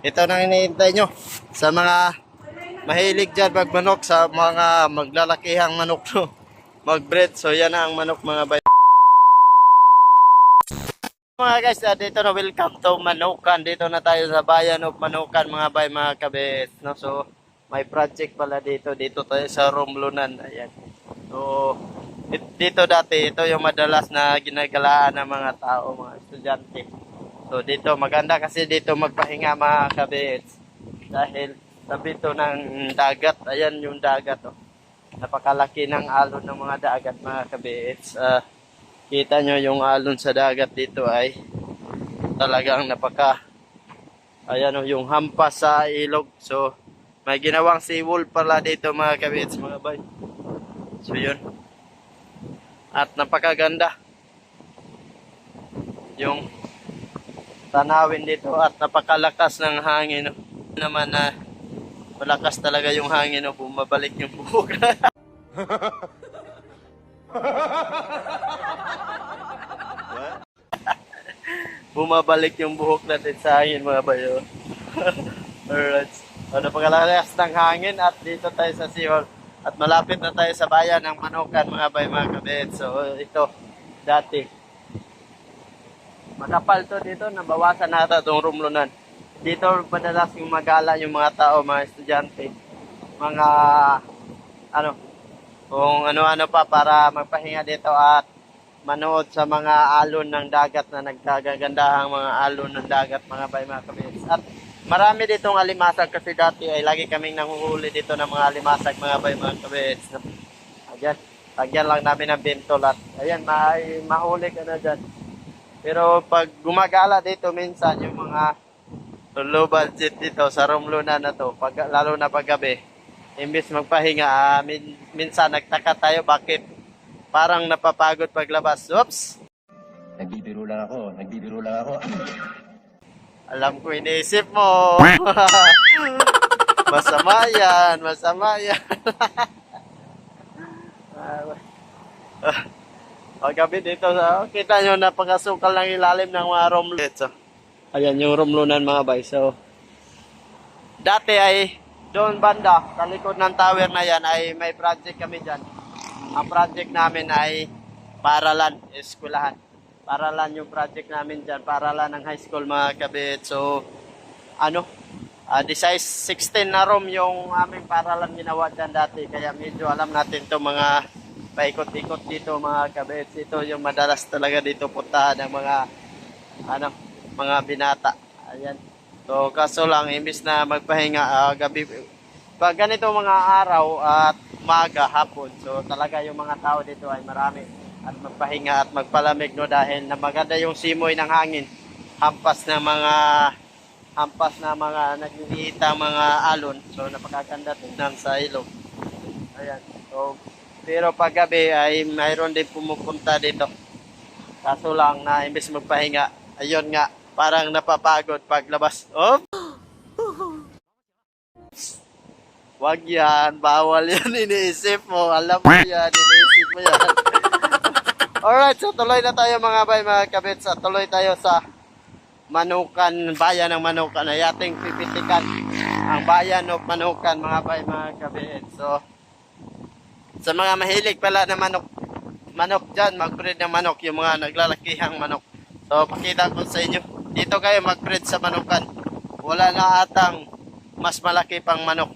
ito na iniintay nyo. Sa mga mahilig dyan magmanok, sa mga maglalakihang manok no, magbreed. So yan na ang manok mga bay. Mga guys, dito na welcome to Manukan. Dito na tayo sa bayan of Manukan mga bay mga kabit. No? So may project pala dito. Dito tayo sa Romlunan. Ayan. So it- dito dati, ito yung madalas na ginagalaan ng mga tao, mga estudyante. So dito maganda kasi dito magpahinga mga kabits. Dahil tabi ito ng dagat. Ayan yung dagat. Oh. Napakalaki ng alon ng mga dagat mga kabits. Ah, kita nyo yung alon sa dagat dito ay talagang napaka ayan oh, yung hampas sa ilog. So may ginawang seawall pala dito mga kabits mga bay. So yun. At napakaganda. Yung tanawin dito at napakalakas ng hangin. Naman na malakas talaga yung hangin no? bumabalik yung buhok. bumabalik yung buhok natin sa hangin mga bayo. Alright. So, napakalakas ng hangin at dito tayo sa Seahall. At malapit na tayo sa bayan ng Manukan mga bay mga kabit. So ito, dati. Makapal to dito, nabawasan nata itong rumlunan. Dito madalas yung magala yung mga tao, mga estudyante. Mga, ano, kung ano-ano pa para magpahinga dito at manood sa mga alon ng dagat na nagkagagandahang mga alon ng dagat mga bay mga kabits. At marami ditong alimasag kasi dati ay lagi kaming nanguhuli dito ng mga alimasag mga bay mga kabits. Ayan, lagyan lang namin ng bintol at ayan, may mahuli ka na dyan. Pero pag gumagala dito minsan yung mga low budget dito sa Romluna na to, pag, lalo na pag gabi, imbis magpahinga, ah, min, minsan nagtaka tayo bakit parang napapagod paglabas. Oops! Nagbibiro lang ako, nagbibiro lang ako. Alam ko iniisip mo. masama yan, masama yan. Ah, Paggabi dito, sa kita nyo napakasukal ng ilalim ng mga romlunan. So, ayan yung romlunan mga bay. So, dati ay doon banda, sa likod ng tower na yan ay may project kami dyan. Ang project namin ay paralan, eskwelahan. Paralan yung project namin dyan, paralan ng high school mga kabit. So, ano, ah di size 16 na room yung aming paralan ginawa dyan dati. Kaya medyo alam natin to mga paikot-ikot dito mga kabit. Ito yung madalas talaga dito puntahan ng mga, ano, mga binata. Ayan. So, kaso lang, imbis na magpahinga ah, gabi, pag ganito mga araw at umaga, hapon, so talaga yung mga tao dito ay marami at magpahinga at magpalamig no dahil na maganda yung simoy ng hangin hampas na mga hampas na mga nagliliita mga alon so napakaganda tingnan sa ilog ayan so pero pag gabi ay mayroon din pumupunta dito kaso lang na imbes magpahinga ayun nga parang napapagod paglabas oh Wag yan, bawal yan, iniisip mo. Alam mo yan, iniisip mo yan. Alright, so tuloy na tayo mga bay, mga kabits. At tuloy tayo sa Manukan, bayan ng Manukan. Ay ating pipitikan ang bayan ng Manukan, mga bay, mga kabits. So, sa mga mahilig pala na manok, manok dyan, mag-breed ng manok, yung mga naglalakihang manok. So, pakita ko sa inyo. Dito kayo mag-breed sa Manukan. Wala na atang mas malaki pang manok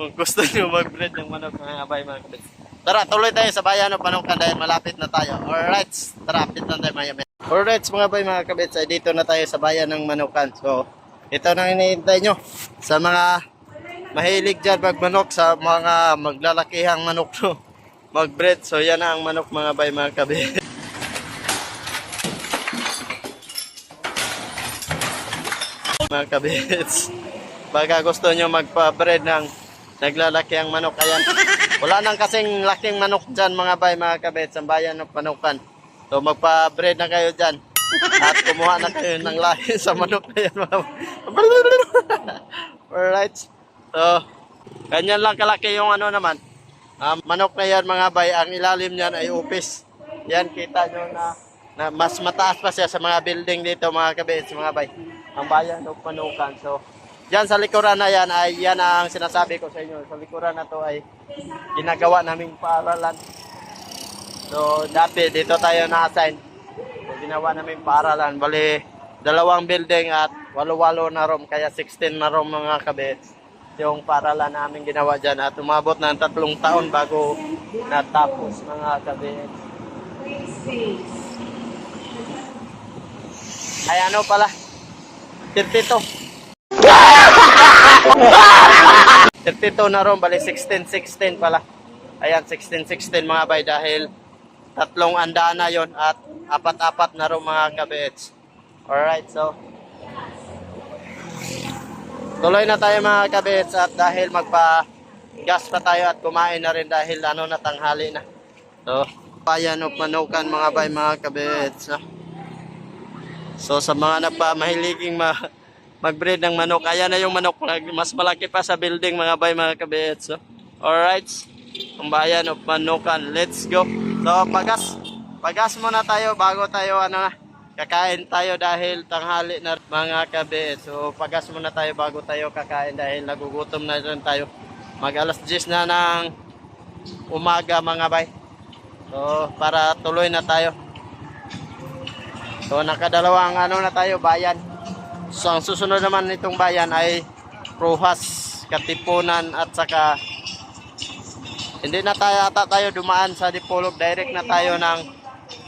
kung gusto nyo mag-breed ng manok mga kabay mga kabits. Tara, tuloy tayo sa bayan ng Panukan dahil malapit na tayo. Alright, tara, update na tayo mga kabits. Alright mga bay mga kabits, ay dito na tayo sa bayan ng Manukan. So, ito na iniintay nyo sa mga mahilig dyan magmanok, sa mga maglalakihang manok no, mag-breed. So, yan ang manok mga bay mga kabits. mga kabits. Baka gusto nyo magpa-breed ng naglalaki ang manok. Ayan. Wala nang kasing laking manok dyan mga bay, mga kabits. Ang bayan ng panukan. So magpa-breed na kayo dyan. At kumuha na kayo ng lahi sa manok na yan. Mga... Alright. So, ganyan lang kalaki yung ano naman. Ah, manok na yan mga bay. Ang ilalim niyan ay upis. Yan, kita nyo na, na mas mataas pa siya sa mga building dito mga kabits, mga bay. ang bayan of Manukan. So, Diyan sa likuran na yan ay yan ang sinasabi ko sa inyo. Sa likuran na to ay ginagawa naming paaralan. So, dati dito tayo na-assign. So, ginawa namin paaralan. Bali, dalawang building at walo-walo na room. Kaya 16 na room mga kabits. Yung paaralan namin ginawa dyan. At umabot ng tatlong taon bago natapos mga kabits. Ay ano pala? 32. 32 na ron, bali 16-16 pala. Ayan, 16-16 mga bay dahil tatlong andana yon at apat-apat na ron mga kabits. Alright, so tuloy na tayo mga kabits at dahil magpa gas pa tayo at kumain na rin dahil ano na tanghali na. So, payan of manukan mga bay mga kabits. no? So sa mga nagpamahiliging ma mag-breed ng manok, ayan na yung manok mas malaki pa sa building mga bay mga kabits. So, alright, ang bayan of manukan, let's go. So pagas, pagas muna tayo bago tayo ano na, kakain tayo dahil tanghali na mga kabits. So pagas muna tayo bago tayo kakain dahil nagugutom na rin tayo. Mag alas 10 na ng umaga mga bay. So para tuloy na tayo. So nakadalawang ano na tayo bayan. So ang susunod naman nitong bayan ay Rojas, Katipunan at saka hindi na tayo ata tayo dumaan sa Dipolog, direct na tayo ng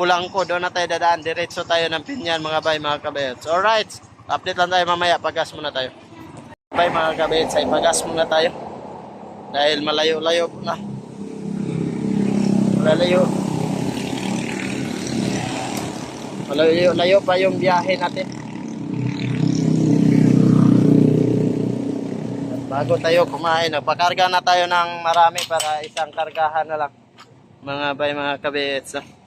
Pulangko, doon na tayo dadaan, diretso tayo ng Pinyan mga bay mga kabayats. Alright, update lang tayo mamaya, pagas muna tayo. Bay mga kabayats, ay pagas muna tayo. Dahil malayo-layo na. Malayo. Malayo-layo pa yung biyahe natin. Bago tayo kumain, nagpakarga na tayo ng marami para isang kargahan na lang. Mga bay, mga kabits. no?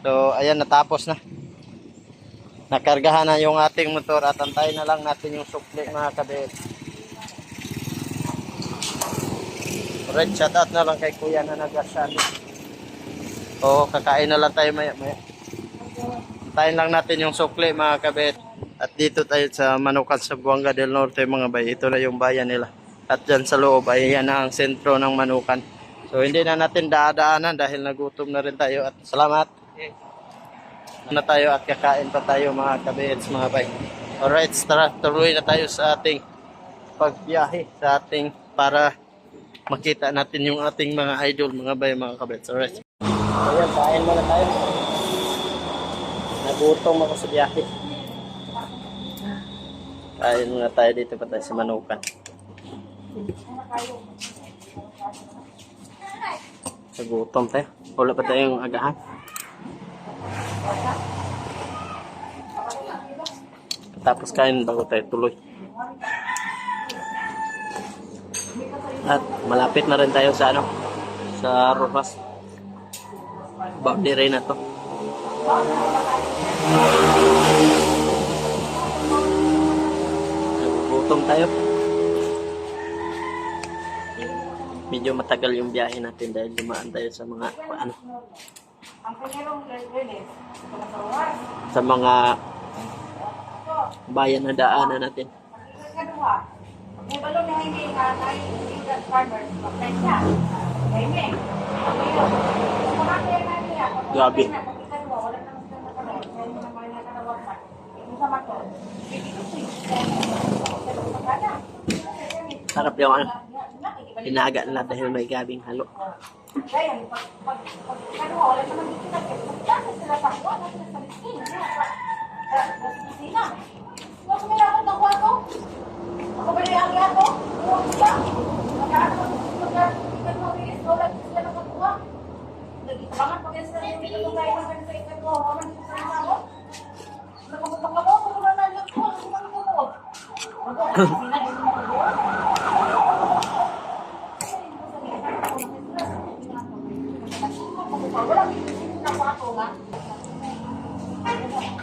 So, ayan, natapos na. Nakargahan na yung ating motor at antayin na lang natin yung sukli, mga kabits. Red shout out na lang kay kuya na nag-asali. Oo, kakain na lang tayo maya maya. Antayin lang natin yung sukli, mga kabit. At dito tayo sa Manukan sa Buanga del Norte, mga bay. Ito na yung bayan nila. At dyan sa loob ay yan ang sentro ng Manukan. So hindi na natin daadaanan dahil nagutom na rin tayo. At salamat. Na tayo at kakain pa tayo mga kabits, mga bay. Alright, tara, tuloy na tayo sa ating pagbiyahe, sa ating para makita natin yung ating mga idol, mga bay, mga kabits. Alright. Ayan, kain muna tayo. Nagutom ako sa biyahe. Kain muna tayo dito pa tayo sa Manukan. Nagutom tayo. Wala pa tayong agahan. Tapos kain bago tayo tuloy. At malapit na rin tayo sa ano, sa Rojas. Boundary na to. Nagugutom tayo. Medyo matagal yung biyahe natin dahil dumaan tayo sa mga ano, sa mga bayan na daanan natin. Grabe. Sarap yung ano, hinaga nila dahil may gabing halo. Kaya, pag, pag, pag, kanuha, wala naman dito na kayo. Magkakit sila sa ako, ano sila sa miskin, ano sa, sa, sa kusina. Kung ako may lakot ng kwarto, ako ba nilangya to? Huwag siya. Magkakot.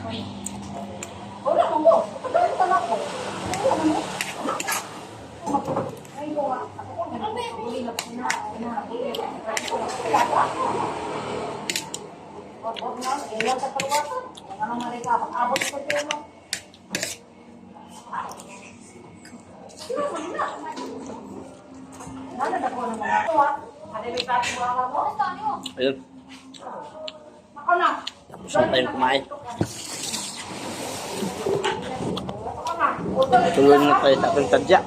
Wala mo ko. Pagkain ko. Ay, ko. Ako ko nga. Uli na po na. Na. Uli na. Wala ka. Huwag na. Ilang ka talawasan. Ang anong malika. Pag-abot sa tiyo. Ayun. Ako na. Tapos na tayo kumain. Tuloy na tayo sa ating tadya.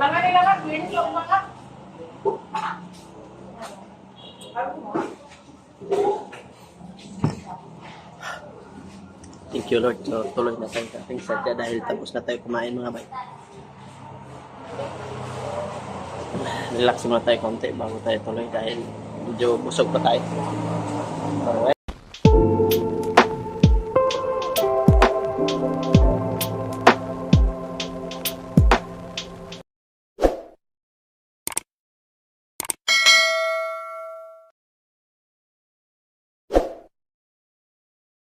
Langan nila ka, green yung mga. Thank you Lord. So, tuloy na tayo sa ating sadya dahil tapos na tayo kumain mga bay. Relax muna tayo konti bago tayo tuloy dahil medyo busog pa tayo.